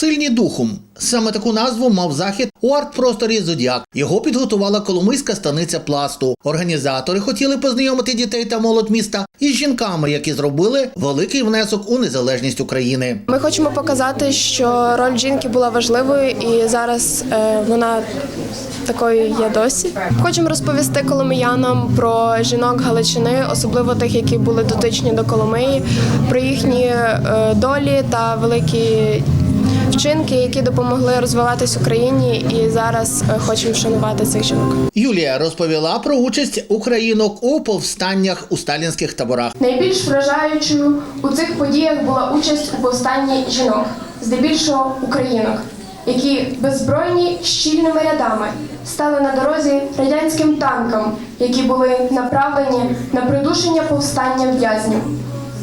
Сильні духом. Саме таку назву мав захід у арт-просторі Зодіак. Його підготувала Коломийська станиця пласту. Організатори хотіли познайомити дітей та молодь міста із жінками, які зробили великий внесок у незалежність України. Ми хочемо показати, що роль жінки була важливою, і зараз е, вона такою є досі. Хочемо розповісти коломиянам про жінок Галичини, особливо тих, які були дотичні до Коломиї, про їхні е, долі та великі вчинки, які допомогли розвиватись Україні. І зараз е, хочемо вшанувати цих жінок. Юлія розповіла про участь українок у повстаннях у сталінських таборах. Найбільш вражаючою у цих подіях була участь у повстанні жінок, здебільшого українок, які беззбройні щільними рядами стали на дорозі радянським танкам, які були направлені на придушення повстання в'язнів.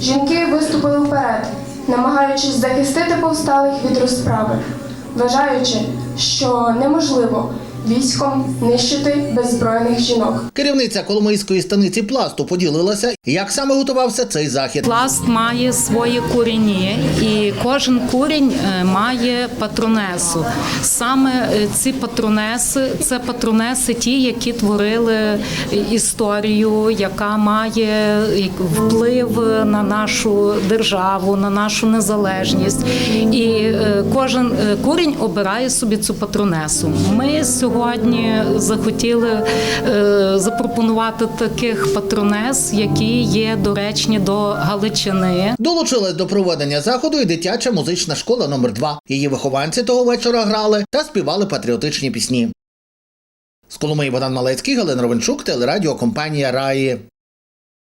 Жінки виступили вперед, намагаючись захистити повсталих від розправи, вважаючи, що неможливо військом нищити беззбройних жінок. Керівниця Коломийської станиці пласту поділилася, як саме готувався цей захід. Пласт має свої корені, і кожен курінь е, має патронесу. Саме е, ці патронеси це патронеси, ті, які творили історію, яка має вплив на нашу державу, на нашу незалежність. І е, кожен е, курінь обирає собі цю патронесу. Ми сьогодні захотіли е, запропонувати таких патронес, які є доречні до Галичини. Долучилась до проведення заходу і дитяча музична школа номер 2 Її вихованці того вечора грали та співали патріотичні пісні. З Коломиї Богдан Малецький, Галина Ровенчук, телерадіокомпанія Раї.